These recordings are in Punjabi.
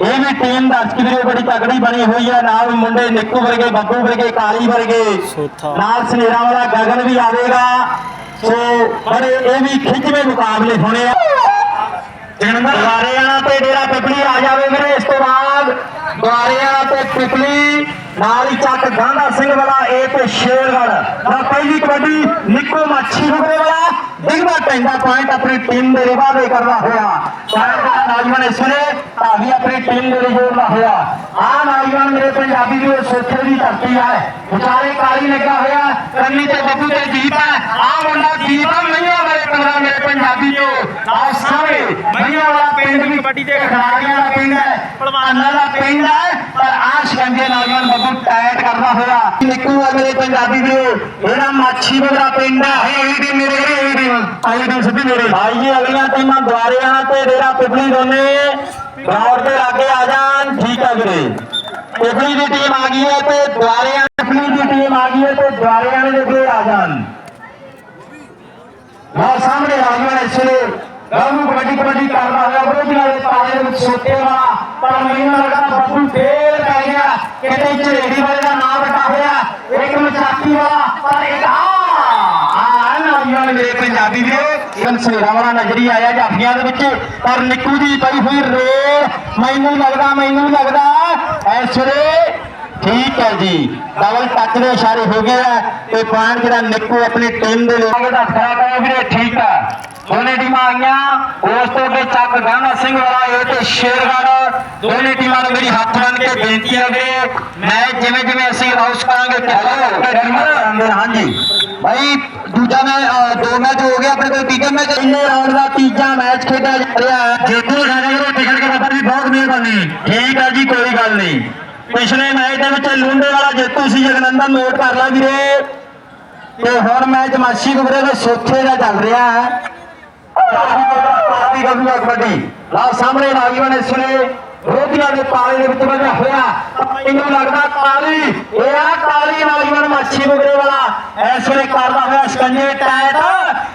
ਇਹ ਵੀ ਟੀਮ ਦਰਸ਼ਕ ਵੀਰੇ ਬੜੀ ਤਕੜੀ ਬਣੀ ਹੋਈ ਹੈ। ਨਾਲ ਮੁੰਡੇ ਨਿੱਕੂ ਵਰਗੇ ਬੱਬੂ ਵਰਗੇ ਕਾਲੀ ਵਰਗੇ। ਨਾਲ ਸਨੇਰਾ ਵਾਲਾ ਗਗਨ ਵੀ ਆਵੇਗਾ। ਸੋ ਬੜੇ ਇਹ ਵੀ ਖਿੱਚਵੇਂ ਮੁਕਾਬਲੇ ਹੋਣੇ ਆ। ਦੁਆਰਿਆਂ ਤੇ ਡੇਰਾ ਪਿਪਲੀ ਆ ਜਾਵੇ ਵੀਰੇ ਇਸ ਤੋਂ ਬਾਅਦ ਦੁਆਰਿਆਂ ਤੇ ਪਿਪਲੀ ਨਾਲ ਹੀ ਚੱਕ ਗਾਂਧਾ ਸਿੰਘ ਵਾਲਾ ਇਹ ਤੇ ਸ਼ੇਰਗੜ ਦਾ ਪਹਿਲੀ ਕਬੱਡੀ ਨਿੱਕੋ ਮਾਛੀ ਪੈਂਦਾ ਪੁਆਇੰਟ ਆਪਣੀ ਟੀਮ ਦੇ ਰਿਵਾ ਦੇ ਕਰਦਾ ਹੋਇਆ। ਪੁਆਇੰਟ ਨੌਜਵਾਨ ਇਸ ਵੇਲੇ ਆਪਣੀ ਟੀਮ ਦੇ ਲਈ ਜੋੜਦਾ ਹੋਇਆ। ਆ ਨੌਜਵਾਨ ਮੇਰੇ ਪੰਜਾਬੀ ਦੀ ਉਹ ਦੀ ਧਰਤੀ ਹੈ ਵਿਚਾਰੇ ਕਾਲੀ ਲੱਗਾ ਹੋਇਆ, ਕੰਨੀ ਤੇ ਬੱਬੂ ਤੇ ਜੀਪ ਹੈ ਆ ਮੁੰਡਾ ਜੀਪ ਆ, ਮਈਆਂ ਵਾਲੇ ਮੇਰੇ ਪੰਜਾਬੀ ਜੋ ਆ ਸਾਹਮਣੇ ਮਈਆਂ ਵਾਲਾ ਪਿੰਡ ਵੀ ਕਬੱਡੀ ਦੇ ਖਿਡਾਰੀਆਂ ਦਾ ਪਿੰਡ ਹੈ, ਭਲਵਾਨਾਂ ਦਾ ਪਿੰਡ ਹੈ, ਪਰ ਆ ਸ਼ਿਕੰਜੇ ਨੌਜਵਾਨ ਬੱਬੂ ਟਾਇਟ ਕਰਦਾ ਹੋਇਆ। ਨਿੱਕੂ ਆ ਮੇਰੇ ਪੰਜਾਬੀ ਦੇ ਇਹਦਾ ਮਾਛੀ ਵਗਰਾ ਪਿੰਡ ਹੈ ਇਹ ਵੀ ਮੇਰੇ ਇਹ ਵੀ ਆਈ ਟੀਮ ਸਿੱਧੀ ਮੇਰੇ। ਭਾਈ ਅਗਲੀਆਂ ਟੀਮਾਂ ਦੁਆਰਿਆਂ ਤੇ ਡੇਰਾ ਪਿਪਲੀ ਦੋਨੇ। ਗਰਾਊਂਡ ਦੇ ਅੱਗੇ ਆ ਜਾਣ। ਠੀਕ ਹੈ ਵੀਰੇ। ਪਿਪਲੀ ਦੀ ਟੀਮ ਆ ਗਈ ਹੈ ਤੇ ਦੁਆਰਿਆਂ ਪਿਪਲੀ ਦੀ ਟੀਮ ਆ ਗਈ ਹੈ ਤੇ ਦੁਆਰਿਆਂ ਦੇ ਅੱਗੇ ਆ ਜਾਣ। ਲਓ, ਸਾਹਮਣੇ ਰਾਜਵਾਨ ਇਸ ਵੇਲੇ। ਰਾਮੂ ਕਬੱਡੀ ਕਬੱਡੀ ਕਰਦਾ ਹੋਇਆ। ਵਿਰੋਧੀਆਂ ਦੇ ਪਾਲੇ ਵਿੱਚ ਸੋਟੇ ਵਾਲਾ ਪਰ ਮੈਨੂੰ ਲੱਗਦਾ ਬੱਬੂ ਫੇਰ ਗਿਆ ਕਿਤੇ ਝਰੇੜੀ ਵਾਲੇ ਦਾ ਨਾਮ ਰੱਖਾ ਹੋਇਆ। ਇੱਕ ਮਚਾਕੀ ਵਾਲਾ, ਪਰ ਇੱਕ ਆ। ਆ ਨੌਜਵਾਨ ਮੇਰੇ ਪੰਜਾਬੀ ਦੇ। ਇਨ ਵਾਲਾ ਨਜ਼ਰੀ ਆਇਆ ਜਾਫੀਆਂ ਦੇ ਵਿੱਚ। ਪਰ ਨਿੱਕੂ ਦੀ ਪਈ ਹੋਈ ਰੇਲ। ਮੈਨੂੰ ਲੱਗਦਾ ਮੈਨੂੰ ਲੱਗਦਾ ਇਸ ਵੇਲੇ ਠੀਕ ਹੈ ਜੀ। ਡਬਲ ਟੱਚ ਦੇ ਇਸ਼ਾਰੇ ਹੋ ਗਏ ਆ। ਤੇ ਪੁਆਇੰਟ ਜਿਹੜਾ ਨਿੱਕੂ ਆਪਣੀ ਟੀਮ ਦੇ ਲਈ। ਦਾ ਖੜਾ ਕਰਿਆ ਵੀਰੇ, ਠੀਕ ਆ। ਦੋਨੇ ਟੀਮਾਂ ਆਈਆਂ ਉਸ ਤੋਂ ਅੱਗੇ ਚੱਕ ਗਾਨਾ ਸਿੰਘ ਵਾਲਾ ਇਹ ਤੇ ਸ਼ੇਰਗੜ ਦੋਨੇ ਟੀਮਾਂ ਨੂੰ ਮੇਰੀ ਹੱਥ ਬੰਨ ਕੇ ਬੇਨਤੀ ਹੈ ਵੀਰੇ। ਮੈਚ ਜਿਵੇਂ ਜਿਵੇਂ ਅਸੀਂ ਅਨਾਉਂਸ ਕਰਾਂਗੇ ਹਾਂਜੀ। ਭਾਈ ਦੂਜਾ ਮੈਂ ਦੋ ਮੈਚ ਹੋ ਗਿਆ ਆਪਣੇ ਕੋਲ ਤੀਜਾ ਮੈਚ ਇੰਨੇ ਰਾਉਂਡ ਦਾ ਤੀਜਾ ਮੈਚ ਖੇਡਿਆ ਜਾ ਰਿਹਾ ਹੈ। ਜੇਤੂ ਸਾਡੇ ਰੋਟੀ ਖੇਡ ਕੇ ਬਾਬਾ ਜੀ ਬਹੁਤ ਮਿਹਰਬਾਨੀ। ਠੀਕ ਹੈ ਜੀ ਕੋਈ ਗੱਲ ਨਹੀਂ। ਪਿਛਲੇ ਮੈਚ ਦੇ ਵਿੱਚ ਲੁੰਡੇ ਵਾਲਾ ਜੇਤੂ ਸੀ ਜਗਨੰਦਨ ਨੋਟ ਕਰ ਲਾ ਵੀਰੇ। ਤੇ ਹੁਣ ਮੈਚ ਮਾਸ਼ੀ ਗੁਬਰੇ ਦੇ ਸੋਥੇ ਦਾ ਚੱਲ ਰਿਹਾ ਹੈ। ਪਾਰਟੀ ਕਰੂਗਾ ਕਬੱਡੀ ਲਾ ਸਾਹਮਣੇ ਨੌਜਵਾਨ ਇਸ ਵੇਲੇ ਰੋਧੀਆਂ ਦੇ ਪਾਲੇ ਦੇ ਵਿੱਚ ਵਜਿਆ ਹੋਇਆ। ਮੈਨੂੰ ਲੱਗਦਾ ਕਾਲੀ, ਇਹ ਆ ਕਾਲੀ ਨੌਜਵਾਨ ਮਾਛੀ ਗੁਬਰੇ ਵਾਲਾ। ਇਸ ਵੇਲੇ ਕਰਦਾ ਹੋਇਆ ਸਕੰਜੇ ਟੈਟ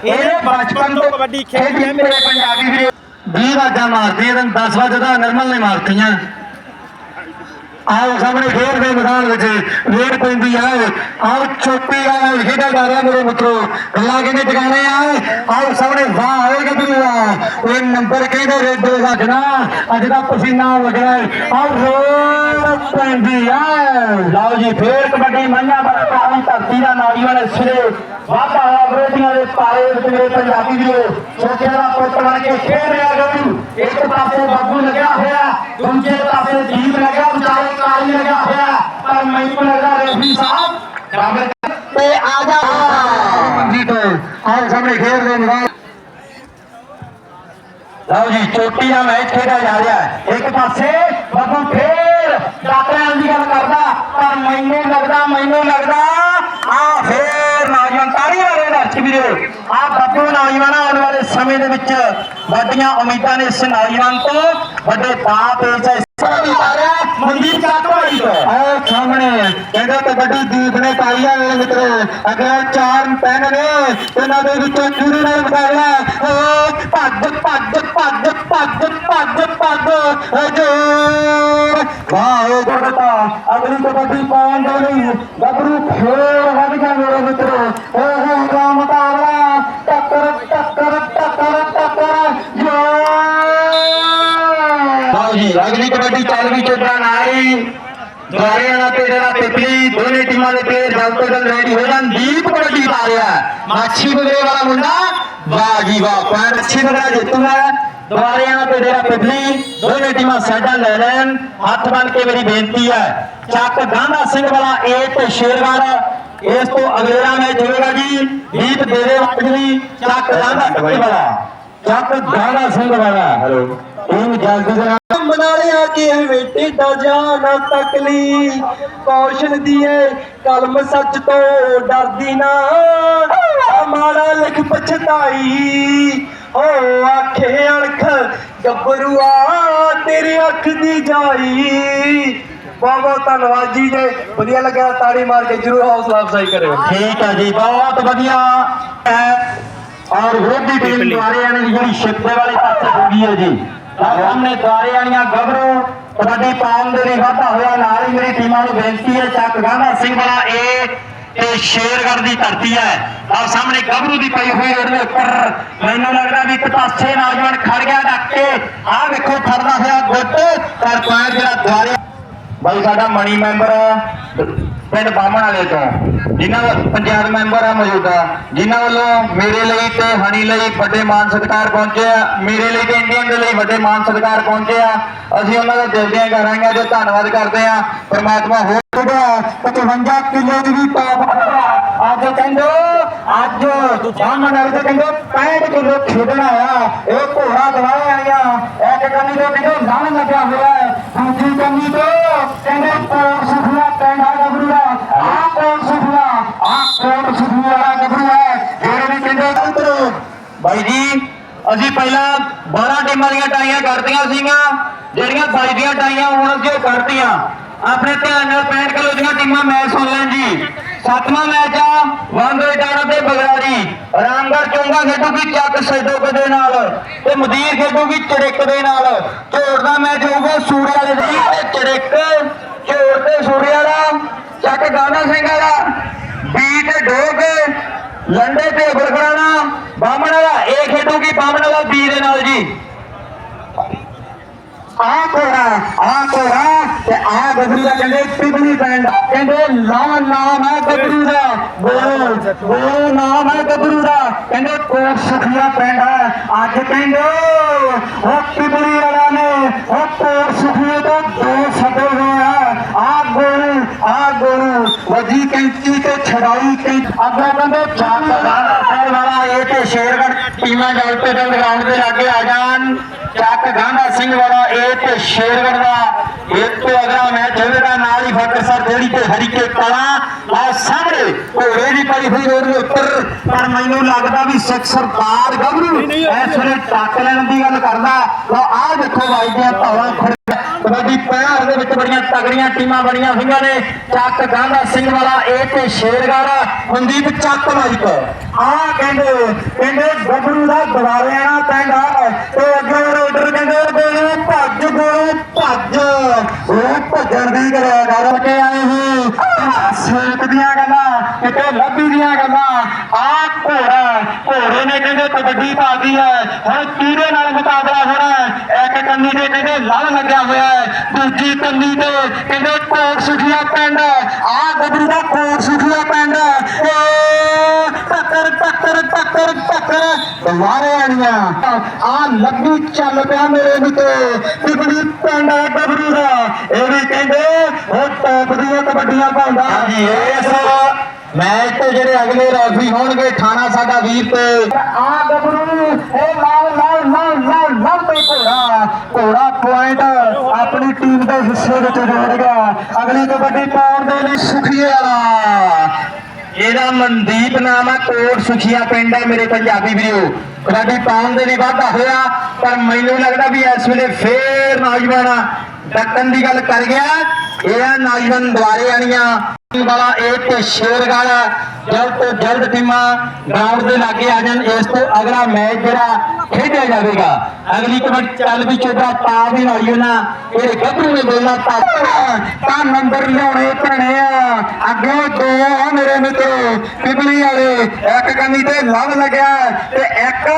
ਇਹਨੇ ਬਚਪਨ ਤੋਂ ਕਬੱਡੀ ਖੇਡੀ ਮੇਰੇ ਪੰਜਾਬੀ ਵੀਰੇ। 20 ਵਾਜਾਂ ਮਾਰਦੀ ਇਹਨੂੰ 10 ਵਜੇ ਦਾ ਨਰਮਲ ਨੇ ਮਾਰਤੀਆਂ। ਆਓ ਸਾਹਮਣੇ ਫੇਰ ਦੇ ਮੈਦਾਨ ਵਿੱਚ ਰੇਡ ਪੈਂਦੀ ਹੈ ਆਓ ਚੋਟੀ ਆ ਖੇਡਿਆ ਜਾ ਮੇਰੇ ਮਿੱਤਰੋ। ਗੱਲਾਂ ਕਿੰਨੇ ਟਿਕਾਣੇ ਆ? ਆਓ ਸਾਹਮਣੇ ਵਾਹ ਹੋਏਗਾ ਵੀ ਇਹ ਨੰਬਰ ਕਹਿੰਦੇ ਰੇਡ ਦੇ ਅੱਜ ਦਾ ਪਸੀਨਾ ਵਗਣਾ ਆਓ ਰੇਡ ਪੈਂਦੀ ਆ। ਲਓ ਜੀ, ਫੇਰ ਕਬੱਡੀ ਮੰਨਿਆ ਬੜਾ ਕਾਲੀ ਧਰਤੀ ਦਾ ਨੌਜਵਾਨ ਸਿਰੇ। ਵਾਧਾ ਵਿਰੋਧੀਆਂ ਦੇ ਪਾਲੇ ਵਿੱਚ ਮੇਰੇ ਪੰਜਾਬੀ ਵੀਰੋ ਛੋਟੇ ਦਾ ਪੁੱਤ ਬਣ ਕੇ ਖੇਡ ਰਿਹਾ ਗੱਭਰੂ ਇੱਕ ਪਾਸੇ ਬੱਬੂ ਲੱਗਿਆ ਹੋਇਆ, ਦੂਜੇ ਪਾਸੇ ਜੀਤ ਲੱਗਿਆ ਵਿਚਾਰੇ ਹੋਇਆ ਪਰ ਮੈਨੂੰ ਲੱਗਦਾ ਰੇਫਰੀ ਸਾਹਿਬ ਬਰਾਬਰ ਤੇ ਆ ਜਾ ਜੀ ਆਹ ਸਾਹਮਣੇ ਖੇਡ ਦੇ ਮੈਦਾਨ ਲਓ ਜੀ ਚੋਟੀ ਦਾ ਮੈਚ ਖੇਡਿਆ ਜਾ ਰਿਹਾ ਹੈ ਇੱਕ ਪਾਸੇ ਬੱਬੂ ਫੇਰ ਡਾਕਟਰਾਂ ਦੀ ਗੱਲ ਕਰਦਾ ਪਰ ਮੈਨੂੰ ਲੱਗਦਾ ਮੈਨੂੰ ਲੱਗਦਾ ਆ ਫੇਰ ਨੌਜਵਾਨ ਤਾੜੀ ਵਾਲੇ ਦਰਸ਼ਕ ਵੀਰੇ ਆ ਬੱਬੂ ਨੌਜਵਾਨ ਆਉਣ ਵਾਲੇ ਸਮੇਂ ਦੇ ਵਿੱਚ ਵੱਡੀਆਂ ਉਮੀਦਾਂ ਨੇ ਇਸ ਨੌਜਵਾਨ ਤੋਂ ਵੱਡੇ ਬਾਪ ਇਸ ਮਨਦੀਪ ਕਾਤਵਾੜੀ ਆਹ ਸਾਹਮਣੇ ਕਹਿੰਦੇ ਕਬੱਡੀ ਦੀਪ ਨੇ ਪਾਈ ਆ ਮੇਰੇ ਮਿੱਤਰੋ। ਅਗਲੇ ਚਾਰ ਪੈਨ ਨੇ, ਇਹਨਾਂ ਦੇ ਵਿੱਚੋਂ ਚੂਰੀ ਨਾਲ ਮੁਕਾਬਲਾ ਓ ਭੱਜ ਭੱਜ ਭੱਜ ਭੱਜ ਭੱਜ ਭੱਜ ਅਜੋ ਵਾਹ ਉਹ ਅਗਲੀ ਕਬੱਡੀ ਪਾਉਣ ਦੇ ਲਈ ਗੱਭਰੂ ਫੇਰ ਵੱਧ ਗਿਆ ਮੇਰੇ ਮਿੱਤਰੋ। ਉਹ ਦਾ ਅਗਲੀ ਕਬੱਡੀ ਚੱਲ ਵੀ ਚੁੱਕਾ ਨਾਈ ਦੁਆਰਿਆਂ ਤੇ ਜਿਹੜਾ ਪਿਪਲੀ ਦੋਨੇ ਟੀਮਾਂ ਦੇ ਪਲੇਅਰ ਜਲਦ ਤੋਂ ਜਲਦ ਰੈਡੀ ਹੋ ਜਾਣ। ਦੀਪ ਕਬੱਡੀ ਪਾ ਰਿਹਾ ਮਾਛੀ ਬਗਰੇ ਵਾਲਾ ਮੁੰਡਾ। ਵਾਹ ਜੀ ਵਾਹ ਪੁਆਇੰਟ ਅੱਛੀ ਬਗਰਾ ਜਿੱਤੂਗਾ ਦੁਆਰਿਆਂ ਤੇ ਜਿਹੜਾ ਪਿਪਲੀ ਦੋਨੇ ਟੀਮਾਂ ਸਾਡਾ ਲੈ ਲੈਣ। ਹੱਥ ਬੰਨ ਕੇ ਮੇਰੀ ਬੇਨਤੀ ਹੈ। ਚੱਕ ਗਾਂਧਾ ਸਿੰਘ ਵਾਲਾ ਏ ਤੇ ਸ਼ੇਰਵਾਲ ਇਸ ਤੋਂ ਅਗਲੇਰਾ ਮੈਚ ਹੋਵੇਗਾ ਜੀ। ਦੀਪ ਦੇਵੇ ਵਾਜਵੀ ਚੱਕ ਗਾਂਧਾ ਸਿੰਘ ਵਾਲਾ। ਚੱਕ ਗਾਂਧਾ ਸਿੰਘ ਵਾਲਾ ਹੈਲੋ। ਟੀਮ ਜਲਦੀ ਦੇ ਨਾਲ ਮਨਾਲਿਆ ਕਿ ਮਿੱਟੀ ਦਾ ਜਾਨ ਤਕਲੀ। ਕੌਸ਼ਨ ਦੀਏ ਕਲਮ ਸੱਚ ਤੋਂ ਡਰਦੀ ਨਾ। ਆ ਮਾੜਾ ਲਿਖ ਪਛਤਾਈ। ਓ ਆਖੇ ਅਣਖ ਗੱਭਰੂਆ ਤੇਰੀ ਅੱਖ ਦੀ ਜਾਈ। ਬਹੁਤ ਬਹੁਤ ਧੰਨਵਾਦ ਜੀ ਜੇ ਵਧੀਆ ਲੱਗਿਆ ਤਾੜੀ ਮਾਰ ਕੇ ਜਰੂਰ ਹੌਸਲਾ ਅਫਜ਼ਾਈ ਕਰਿਓ। ਠੀਕ ਹੈ ਜੀ ਬਹੁਤ ਵਧੀਆ। ਔਰ ਵਿਰੋਧੀ ਟੀਮ ਦੁਆਰੇ ਆਣੇ ਦੀ ਜਿਹੜੀ ਛਿੱਕੇ ਵਾਲੇ ਪਾਸੇ ਹੋ ਗਈ ਹੈ ਜੀ। ਸਾਹਮਣੇ ਦੁਆਰੇ ਵਾਲੀਆਂ ਗੱਭਰੂ ਕਬੱਡੀ ਪਾਉਣ ਦੇ ਲਈ ਵਾਧਾ ਹੋਇਆ। ਨਾਲ ਹੀ ਮੇਰੀ ਟੀਮਾਂ ਨੂੰ ਬੇਨਤੀ ਹੈ ਚੱਕ ਗਾਂਧਾ ਸਿੰਘ ਵਾਲਾ ਇਹ ਤੇ ਸ਼ੇਰਗੜ੍ਹ ਦੀ ਧਰਤੀ ਹੈ। ਆ ਸਾਹਮਣੇ ਗੱਭਰੂ ਦੀ ਪਈ ਹੋਈ ਰੋਡ ਦੇ ਉੱਪਰ ਮੈਨੂੰ ਲੱਗਦਾ ਵੀ ਇੱਕ ਪਾਸੇ ਨੌਜਵਾਨ ਖੜ ਗਿਆ ਡੱਕ ਕੇ। ਆਹ ਵੇਖੋ ਫੜਦਾ ਹੋਇਆ ਗੁੱਟ। ਪਰ ਪੁਆਇੰਟ ਜਿਹੜਾ ਦੁਆਰੇ ਬਾਈ ਸਾਡਾ ਮਣੀ ਮੈਂਬਰ ਪਿੰਡ ਬਾਮਣ ਵਾਲੇ ਤੋਂ, ਜਿਨ੍ਹਾਂ ਪੰਚਾਇਤ ਮੈਂਬਰ ਆ ਮੌਜੂਦਾ ਜਿਨ੍ਹਾਂ ਵੱਲੋਂ ਮੇਰੇ ਲਈ ਤੇ ਹਣੀ ਲਈ ਵੱਡੇ ਮਾਨ ਸਤਿਕਾਰ ਪਹੁੰਚਿਆ ਮੇਰੇ ਲਈ ਤੇ ਇੰਡੀਅਨ ਦੇ ਲਈ ਵੱਡੇ ਮਾਨ ਸਤਿਕਾਰ ਪਹੁੰਚਿਆ ਅਸੀਂ ਉਹਨਾਂ ਦਾ ਦਿਲ ਦੀਆਂ ਗਹਿਰਾਈਆਂ ਜੋ ਧੰਨਵਾਦ ਕਰਦੇ ਆ, ਪਰਮਾਤਮਾ ਹੋਰ 55 ਕਿਲੋ ਦੀ ਵੀ ਟਾਪ ਅੱਜ ਕਹਿੰਦੇ, ਅੱਜ ਜਾਮਨ ਵਾਲੇ ਤੇ ਕਹਿੰਦੇ 65 ਕਿਲੋ ਖੇਡਣਾ ਆ ਇਹ ਘੋੜਾ ਦਵਾਏ ਆਈਆਂ ਇੱਕ ਕੰਨੀ ਤੋਂ ਕਹਿੰਦੇ ਲੰਨ ਲੱਗਿਆ ਹੋਇਆ ਹੈ, ਦੂਜੀ ਕੰਨੀ ਤੋਂ ਕਹਿੰਦੇ ਕੋਣ ਸੁਖਲਾ ਪੈਂਦਾ ਗੱਭਰੂ ਦਾ ਆਹ ਕੋਣ ਸੁਖਲਾ ਆਹ ਕੋਣ ਸੁਖਲਾ ਵਾਲਾ ਗੱਭਰੂ ਹੈ। ਜਿਹੜੇ ਵੀ ਕਹਿੰਦੇ ਉਤਰੋ। ਬਾਈ ਜੀ, ਅਸੀਂ ਪਹਿਲਾਂ 12 ਟੀਮਾਂ ਦੀਆਂ ਟਾਈਆਂ ਕਰਦੀਆਂ ਸੀਗੀਆਂ, ਜਿਹੜੀਆਂ ਬਾਈ ਦੀਆਂ ਟਾਈਆਂ ਹੁਣ ਅਸੀਂ ਕਰਤੀਆਂ। ਆਪਣੇ ਧਿਆਨ ਨਾਲ 65 ਕਿਲੋ ਦੀਆਂ ਟੀਮਾਂ ਮੈਚ ਸੁਣ ਲੈਣ ਜੀ। ਸੱਤਵਾਂ ਮੈਚ ਆ ਵਾਂਗੋ ਤੇ ਬਗਰਾੜੀ ਰਾਮਗੜ ਚੋਂਗਾ ਖੇਡੂਗੀ ਚੱਕ ਸੈਦੋਕ ਦੇ ਨਾਲ ਤੇ ਮਦੀਰ ਖੇਡੂਗੀ ਚੜਿੱਕ ਦੇ ਨਾਲ। ਝੋੜ ਦਾ ਮੈਚ ਹੋਊਗਾ ਸੂਰੇ ਵਾਲੇ ਦੀ, ਤੇ ਚੜਿੱਕ ਝੋੜ ਤੇ ਸੂਰੇ ਵਾਲਾ, ਚੱਕ ਗਾਣਾ ਸਿੰਘ ਵਾਲਾ। ਬੀ ਤੇ ਡੋਗ, ਲੰਡੇ ਤੇ ਬਰਖੜਾਣਾ ਬਾਮਣ ਵਾਲਾ ਇਹ ਖੇਡੂਗੀ ਬਾਮਣ ਵਾਲਾ ਬੀ ਦੇ ਨਾਲ ਆ ਕੋਰਾ ਆ ਕੋਰਾ ਤੇ ਆ ਗੱਭਰੂ ਦਾ ਕਹਿੰਦੇ ਪਿਗਨੀ ਪੈਂਡ। ਕਹਿੰਦੇ ਲਾ ਨਾਮ ਹੈ ਗੱਭਰੂ ਦਾ, ਬੋਲ ਬੋਲ ਨਾਮ ਹੈ ਗੱਭਰੂ ਦਾ। ਕਹਿੰਦੇ ਕੋਟ ਸੁਖੀਆ ਪਿੰਡ ਹੈ। ਅੱਜ ਕਹਿੰਦੇ ਉਹ ਤਿਬਲੀ ਵਾਲਾ ਨੇ, ਉਹ ਕੋਟ ਸੁਖੀਏ ਤੋਂ ਦੋ ਛੱਡੇ ਹੋਏ ਵਜੀ ਕੈਂਚੀ ਤੇ ਛੜਾਈ ਕੈਂਚੀ ਅੱਗੇ ਕਹਿੰਦੇ ਚਾਕ ਸਾਹਿਬ ਵਾਲਾ ਇਹ ਤੇ ਸ਼ੇਰਗੜ ਟੀਮਾਂ ਜਲ ਗਰਾਊਂਡ ਦੇ ਲਾਗੇ ਆ ਜਾਣ। ਚੱਕ ਗਾਂਧਾ ਸਿੰਘ ਵਾਲਾ ਇਹ ਤੇ ਸ਼ੇਰਗੜ ਦਾ। ਇਹ ਤੋਂ ਅਗਲਾ ਮੈਚ ਹੋਵੇਗਾ ਨਾਲ ਹੀ ਫਤਿਹ ਸਰ ਜਿਹੜੀ ਤੇ ਹਰੀਕੇ ਕਲਾ। ਆ ਸਾਹਮਣੇ ਘੋੜੇ ਦੀ ਪਈ ਹੋਈ ਰੋਡ ਦੇ ਉੱਪਰ। ਪਰ ਮੈਨੂੰ ਲੱਗਦਾ ਵੀ ਸਿੱਖ ਸਰਦਾਰ ਗੱਭਰੂ ਇਸ ਵੇਲੇ ਟੱਕ ਲੈਣ ਦੀ ਗੱਲ ਕਰਦਾ। ਲਓ, ਆਹ ਦੇਖੋ ਬਾਈ ਦੀਆਂ ਧੌਲਾਂ ਖੜ ਕਬੱਡੀ ਪਿਆਰ ਦੇ ਵਿੱਚ ਬੜੀਆਂ ਤਗੜੀਆਂ ਟੀਮਾਂ ਬਣੀਆਂ ਹੋਈਆਂ ਨੇ। ਚੱਕ ਗਾਂਧਾ ਸਿੰਘ ਵਾਲਾ ਇਹ ਤੇ ਸ਼ੇਰਗੜ ਮਨਦੀਪ ਚੱਕ ਮਾਈਕ ਆ ਕਹਿੰਦੇ ਕਹਿੰਦੇ ਗੱਭਰੂ ਦਾ ਦਵਾਰਿਆਣਾ ਪੈਂਦਾ ਤੇ ਅੱਗੇ ਰੋਡਰ ਕਹਿੰਦੇ ਗੋਲੂ ਭੱਜ ਗੋਲੂ ਭੱਜ। ਉਹ ਭੱਜਣ ਦੀ ਕਰਿਆ ਕਰ ਕੇ ਆਏ ਹੋ। ਸੇਕ ਦੀਆਂ ਗੱਲਾਂ, ਕਿਤੇ ਲੱਭੀ ਦੀਆਂ ਗੱਲਾਂ। ਆ ਘੋੜਾ, ਘੋੜੇ ਨੇ ਕਹਿੰਦੇ ਕਬੱਡੀ ਪਾਦੀ ਹੈ। ਹੁਣ ਕਿਹਦੇ ਨਾਲ ਮੁਕਾਬਲਾ ਹੋਣਾ ਇੱਕ ਕੰਨੀ ਤੇ ਕਹਿੰਦੇ ਲੜ ਲੱਗਿਆ ਹੋਇਆ ਹੈ। ਦੂਜੀ ਕੰਨੀ ਤੇ ਕਹਿੰਦੇ ਕੋਟ ਸੁਖੀਆ ਪਿੰਡ ਆ ਗੱਭਰੂ ਦਾ ਕੋਟ ਸੁਖੀਆ ਪਿੰਡ ਏ ਟੱਕਰ ਟੱਕਰ ਟੱਕਰ ਟੱਕਰ। ਦੁਆਰੇ ਆਣੀਆਂ ਆ ਲੱਗੀ ਚੱਲ ਪਿਆ ਮੇਰੇ ਮਿੱਤਰ ਟਿਕੜੀ ਪਿੰਡ ਆ ਗੱਭਰੂ ਦਾ ਇਹ ਵੀ ਕਹਿੰਦੇ ਉਹ ਟੌਪ ਦੀਆਂ ਕਬੱਡੀਆਂ ਪਾਉਂਦਾ। ਹਾਂਜੀ ਇਸ ਮੈਚ ਤੇ ਜਿਹੜੇ ਅਗਲੇ ਰੈਫਰੀ ਹੋਣਗੇ ਠਾਣਾ ਸਾਡਾ ਵੀਰ ਤੇ। ਆ ਗੱਭਰੂ ਇਹ ਲਾਲ ਲਾਲ ਲਾਲ ਲਾਲ ਲਾਲ ਤੇ ਘੋੜਾ। ਘੋੜਾ ਪੁਆਇੰਟ ਆਪਣੀ ਟੀਮ ਦੇ ਹਿੱਸੇ ਵਿੱਚ ਜੋੜ ਗਿਆ। ਅਗਲੀ ਕਬੱਡੀ ਪਾਉਣ ਦੇ ਲਈ ਸੁਖੀਏ ਵਾਲਾ। ਇਹਦਾ ਮਨਦੀਪ ਨਾਮ ਹੈ ਕੋਟ ਸੁਖੀਆ ਪਿੰਡ ਹੈ ਮੇਰੇ ਪੰਜਾਬੀ ਵੀਰੋ। ਕਬੱਡੀ ਪਾਉਣ ਦੇ ਲਈ ਵਾਧਾ ਹੋਇਆ, ਪਰ ਮੈਨੂੰ ਲੱਗਦਾ ਵੀ ਇਸ ਵੇਲੇ ਫੇਰ ਨੌਜਵਾਨ ਡੱਕਣ ਦੀ ਗੱਲ ਕਰ ਗਿਆ, ਇਹ ਨੌਜਵਾਨ ਦੁਆਰੇ ਆਣੀਆਂ ਵਾਲਾ ਇਹ ਤੇ ਸ਼ੇਰਗੜ ਜਲਦ ਤੋਂ ਜਲਦ ਟੀਮਾਂ ਗਰਾਊਂਡ ਦੇ ਲਾਗੇ ਆ ਜਾਣ। ਇਸ ਤੋਂ ਅਗਲਾ ਮੈਚ ਜਿਹੜਾ ਖੇਡਿਆ ਜਾਵੇਗਾ। ਅਗਲੀ ਕਬੱਡੀ ਚੱਲ ਵੀ ਚੋਦਾ ਪਾ ਵੀ ਹੋਈ ਨਾ ਇਹ ਗੱਭਰੂ ਨੇ ਬੋਲਣਾ, ਤਾਂ ਨੰਬਰ ਲਿਆਉਣੇ ਪੈਣੇ ਆ। ਅੱਗੇ ਦੋ ਆ ਮੇਰੇ ਮਿੱਤਰੋ, ਪਿਪਲੀ ਵਾਲੇ, ਇੱਕ ਕੰਨੀ ਤੇ ਲੰਗ ਲੱਗਿਆ ਤੇ ਇੱਕ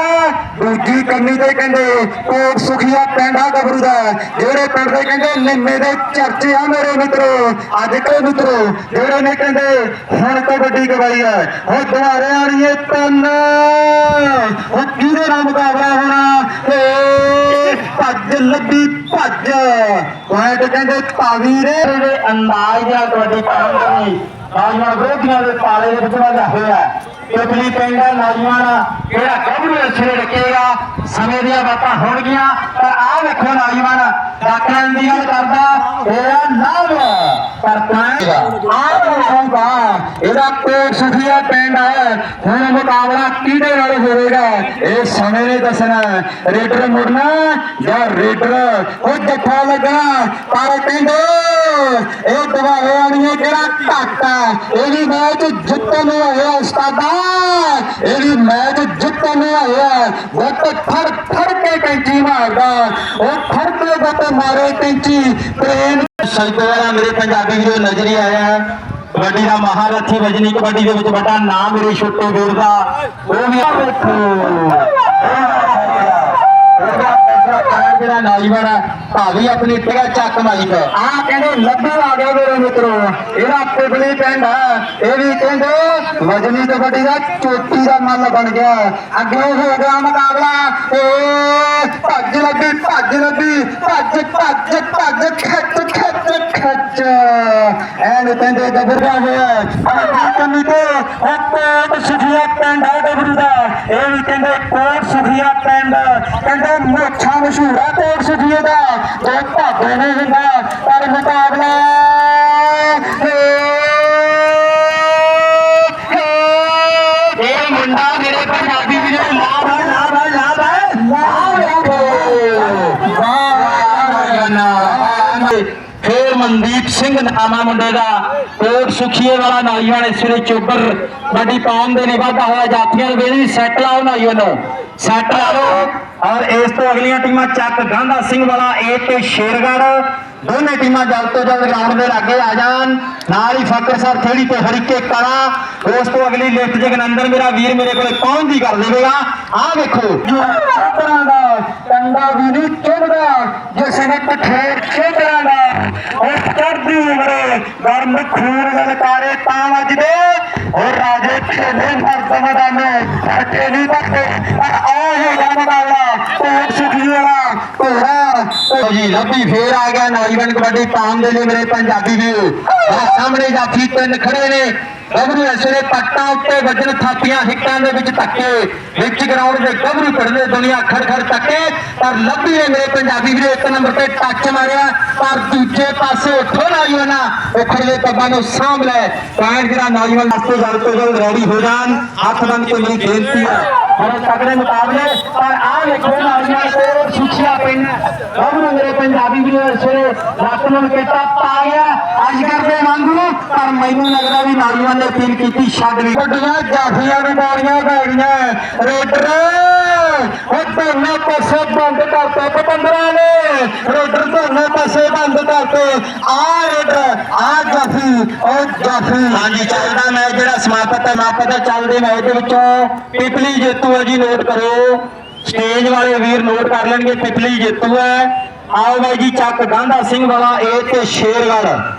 ਦੂਜੀ ਕੰਨੀ ਤੇ ਕਹਿੰਦੇ ਕੋਟ ਸੁਖੀਆ ਪੈਂਡਾ ਗੱਭਰੂ ਦਾ। ਜਿਹੜੇ ਪਿੰਡ ਦੇ ਕਹਿੰਦੇ ਨਿੰਮੇ ਦੇ ਚਰਚੇ ਆ ਮੇਰੇ ਮਿੱਤਰੋ, ਅੱਜ ਕੇ ਮਿੱਤਰੋ ਜਿਹੜੇ ਨੇ ਕਹਿੰਦੇ, ਹੁਣ ਤੋਂ ਵੱਡੀ ਕਬਾਈ ਹੈ। ਉਹ ਦੁਆਰੇ ਆਣੀਏ ਤਨ। ਉਹ ਕਿਹਦੇ ਨਾਲ ਮੁਕਾਬਲਾ ਹੋਣਾ? ਤੇ ਭੱਜ ਲੱਗੀ ਭੱਜ। ਪੁਆਇੰਟ ਕਹਿੰਦੇ ਭਾਵੀ ਰੇ ਦੇ ਅੰਦਾਜ਼ ਦਾ ਤੁਹਾਡੀ ਕੰਮ ਕਰਨੀ, ਨੌਜਵਾਨ ਵਿਰੋਧੀਆਂ ਦੇ ਪਾਲੇ ਦੇ ਵਿੱਚ ਵਾਜਾ ਹੋਇਆ ਪਿਪਲੀ ਪਿੰਡ ਨੌਜਵਾਨ ਜਿਹੜਾ ਗੱਭਰੂ ਅਸਰੇ ਰੱਖੇਗਾ ਸਮੇਂ ਦੀਆਂ ਬਾਤਾਂ ਹੋਣਗੀਆਂ। ਪਰ ਆਹ ਵੇਖੋ ਨੌਜਵਾਨ, ਡਾਕਟਰਾਂ ਦੀ ਗੱਲ ਕਰਦਾ ਇਹਦਾ ਨਾਮ ਪਰ ਪੁਆਇੰਟ ਆਹ ਇਹਦਾ ਕੋਟ ਸੁਖੀਆ ਪਿੰਡ ਹੈ। ਹੁਣ ਮੁਕਾਬਲਾ ਕਿਹਦੇ ਨਾਲ ਹੋਵੇਗਾ, ਇਹ ਸਮੇਂ ਨੇ ਦੱਸਣਾ ਰੇਡਰ ਮੁੜਨਾ ਜਾਂ ਰੇਡਰ ਉਹ ਜੱਫਾ ਲੱਗਾ ਪਰ ਕਹਿੰਦੇ ਇਹ ਦਵਾਰੇ ਆਣੀਏ ਕਿਹੜਾ ਘੱਟ ਹੈ? ਇਹ ਵੀ ਮੈਚ ਜਿੱਤਣ ਨੂੰ ਆਇਆ ਉਸਤਾਦਾ। ਇਹ ਵੀ ਮੈਚ ਜਿੱਤਣ ਆਇਆ ਗੱਟ ਫੜ ਫੜ ਕੇ ਕੈਂਚੀ ਮਾਰਦਾ ਉਹ ਫੜ ਕੇ ਗੱਟ ਮਾਰੇ ਕੈਂਚੀ। ਪ੍ਰੇਮ ਸੰਤਵਾਰਾ ਮੇਰੇ ਪੰਜਾਬੀ ਵੀਰੋ, ਨਜ਼ਰੀ ਆਇਆ ਕਬੱਡੀ ਦਾ ਮਹਾਰਥੀ ਵਜਨੀ ਕਬੱਡੀ ਦੇ ਵਿੱਚ ਵੱਡਾ ਨਾਮ ਮੇਰੇ ਛੋਟੇ ਵੀਰ ਦਾ। ਉਹ ਵੀ ਵੇਖੋ। ਜਿਹੜਾ ਨੌਜਵਾਨ ਹੈ ਭਾਵੇਂ ਆਪਣੀ ਟਿਗਾ ਚੱਕ ਮਾਰੀ ਪਏ। ਆ ਕਹਿੰਦੇ ਲੱਭੂ ਆ ਗਿਆ ਮੇਰੇ ਮਿੱਤਰੋ। ਇਹਦਾ ਪਿਬਲੀ ਪਿੰਡ ਹੈ ਇਹ ਵੀ ਕਹਿੰਦੇ ਵਜਨੀ ਕਬੱਡੀ ਦਾ ਚੋਟੀ ਦਾ ਮੱਲ ਬਣ ਗਿਆ। ਅੱਗੇ ਹੋ ਗਿਆ ਮੁਕਾਬਲਾ। ਏ ਭੱਜ ਲੱਗੀ ਭੱਜ ਲੱਗੀ ਭੱਜ ਭੱਜ ਭੱਜ, ਖੱਚ ਖੱਚ ਖੱਚ। ਐਨ ਕਹਿੰਦੇ ਗੱਭਰਾ ਹੋਇਆ ਆ ਕੰਨੀ ਤੇ ਕੋਟ ਸੁਖੀਆ ਪਿੰਡ ਹੈ ਗੱਭਰੂ ਦਾ। ਇਹ ਵੀ ਕਹਿੰਦੇ ਕੋਟ ਸੁਖੀਆ ਪਿੰਡ। ਕਹਿੰਦੇ ਮੋਛਾ ਮਸ਼ਹੂਰ ਕੋਟ ਸੁਖੀਏ ਦਾ ਦੋ ਭਾਗੇ ਨਹੀਂ ਹੁੰਦਾ ਪਰ ਮੁਕਾਬਲਾ ਫੇਰ ਮਨਦੀਪ ਸਿੰਘ ਨਾਮਾ ਮੁੰਡੇ ਦਾ ਕੋਟ ਸੁਖੀਏ ਵਾਲਾ ਨੌਜਵਾਨ ਇਸ ਵੇਲੇ ਚੋਬਰ, ਵੱਡੀ ਪਾਉਣ ਦੇ ਨੇ ਵਾਧਾ ਹੋਇਆ ਜਾਤੀਆਂ ਦੇ ਵੇਲੇ ਸੈਟ ਲਾਓ ਨੌਜਵਾਨ ਨੂੰ। ਸੈੱਟ ਲਾਓ। ਔਰ ਇਸ ਤੋਂ ਅਗਲੀਆਂ ਟੀਮਾਂ ਚੱਕ ਗਾਂਧਾ ਸਿੰਘ ਵਾਲਾ ਏ ਤੇ ਸ਼ੇਰਗੜ੍ਹ ਦੋਨੇ ਟੀਮਾਂ ਜਲਦ ਤੋਂ ਜਲਦ ਗਰਾਊਂਡ ਦੇ ਲਾਗੇ ਆ ਜਾਣ। ਨਾਲ ਹੀ ਫਕਰ ਸਰ ਥੇੜੀ ਤੇ ਹਰੀਕੇ ਕਲਾ। ਉਸ ਤੋਂ ਅਗਲੀ ਲਿਫਟ ਜਗਨੰਦਰ ਮੇਰਾ ਵੀਰ ਮੇਰੇ ਕੋਲੇ ਪਹੁੰਚਦੀ ਕਰ ਦੇਵੇਗਾ। ਆਹ ਵੇਖੋ। ਤਰ੍ਹਾਂ ਦਾ ਕੰਡਾ ਵੀ ਨਹੀਂ ਚੁੱਭਦਾ ਜਿਸ ਨੇ ਪਠੇਰ ਖੇਡਾਂ ਦਾ ਉਹ ਚੜਦੀ ਉਮਰੇ ਗਰਮ ਖੂਨ ਲਲਕਾਰੇ ਤਾਂ ਵੱਜਦੇ ਉਹ ਰਾਜੇ ਖੇਲੇ ਮਰਦ ਮਦਾਨੇ ਹਟੇ ਨਹੀਂ ਤੱਕਦੇ ਪਰ ਆਹ ਹੋ ਗਿਆ ਮੁਕਾਬਲਾ ਕੋਟ ਸੁਖੀ ਵਾਲਾ ਘੋੜਾ ਜੀ ਲੱਭੀ ਫੇਰ ਆ ਗਿਆ ਨੌਜਵਾਨ ਕਬੱਡੀ ਪਾਉਣ ਦੇ ਲਈ ਮੇਰੇ ਪੰਜਾਬੀ ਵੀਰ ਸਾਹਮਣੇ ਜਾਫੀ ਤਿੰਨ ਖੜੇ ਨੇ। ਗੱਭਰੂ ਐਸੇ ਪੱਟਾਂ ਉੱਤੇ ਵੱਜਣ ਥਾਪੀਆਂ ਹਿੱਕਾਂ ਦੇ ਵਿੱਚ ਧੱਕੇ। ਵਿੱਚ ਗਰਾਊਂਡ ਦੇ ਗੱਭਰੂ ਪੜਦੇ ਦੁਨੀਆ ਖੜ ਖੜ ਧੱਕੇ। ਪਰ ਲੱਭੀ ਨੇ ਮੇਰੇ ਪੰਜਾਬੀ ਵੀਰੇ, ਇੱਕ ਨੰਬਰ ਤੇ ਟੱਚ ਮਾਰਿਆ। ਪਰ ਦੂਜੇ ਪਾਸੇ ਉੱਠੋ ਨੌਜਵਾਨਾ, ਉਖੜਲੇ ਪੱਬਾਂ ਨੂੰ ਸਾਂਭ ਲੈ। ਪੁਆਇੰਟ ਜਿਹੜਾ ਨੌਜਵਾਨ ਵਾਸਤੇ ਜਲਦ ਤੋਂ ਜਲਦ ਰੈਡੀ ਹੋ ਜਾਣ, ਹੱਥ ਬੰਨ ਕੇ ਮੇਰੀ ਬੇਨਤੀ ਹੈ। ਹਰ ਤਗੜੇ ਮੁਕਾਬਲੇ, ਪਰ ਆ ਵੇਖੋ ਨੌਜਵਾਨ ਪਿੰਡ। ਗੱਭਰੂ ਮੇਰੇ ਪੰਜਾਬੀ ਵੀਰੇ ਐਸੇ ਲੱਤ ਨੂੰ ਕੇਤਾ ਪਾ ਗਿਆ। ਅੱਜ ਕਰਦੇ ਵਾਂਗੂ, ਪਰ ਮੈਨੂੰ ਲੱਗਦਾ ਵੀ ਨੌਜਵਾਨ ਨੇ ਅਪੀਲ ਕੀਤੀ, ਛੱਡ ਵੀ। ਵੱਡੀਆਂ ਜਾਫੀਆਂ ਨੂੰ ਬਾਰੀਆਂ ਗਈਆਂ ਰੇਡਰ, ਉਹ ਦੋਨੋਂ ਪਾਸੇ ਬੰਦ ਕਰਤੇ, ਪਤੰਦਰਾਂ ਨੇ। ਰੇਡਰ ਦੋਨੋਂ ਪਾਸੇ ਬੰਦ ਕਰਤੇ। ਆ ਰੇਡਰ, ਆ ਜਾਫੀ, ਉਹ ਜਾਫੀ। ਹਾਂਜੀ, ਚੱਲਦਾ ਮੈਚ ਜਿਹੜਾ ਸਮਾਪਤ ਹੈ ਸਮਾਪਤ ਹੈ ਚੱਲਦੇ ਮੈਚ ਦੇ ਵਿੱਚੋਂ ਪਿਪਲੀ ਜੇਤੂ ਹੈ ਜੀ ਨੋਟ ਕਰੋ ਸਟੇਜ ਵਾਲੇ ਵੀਰ ਨੋਟ ਕਰ ਲੈਣਗੇ ਪਿਪਲੀ ਜੇਤੂ ਹੈ। ਆਓ ਬਾਈ ਜੀ, ਚੱਕ ਗਾਂਧਾ ਸਿੰਘ ਵਾਲਾ ਇਹ ਤੇ ਸ਼ੇਰਗੜ੍ਹ।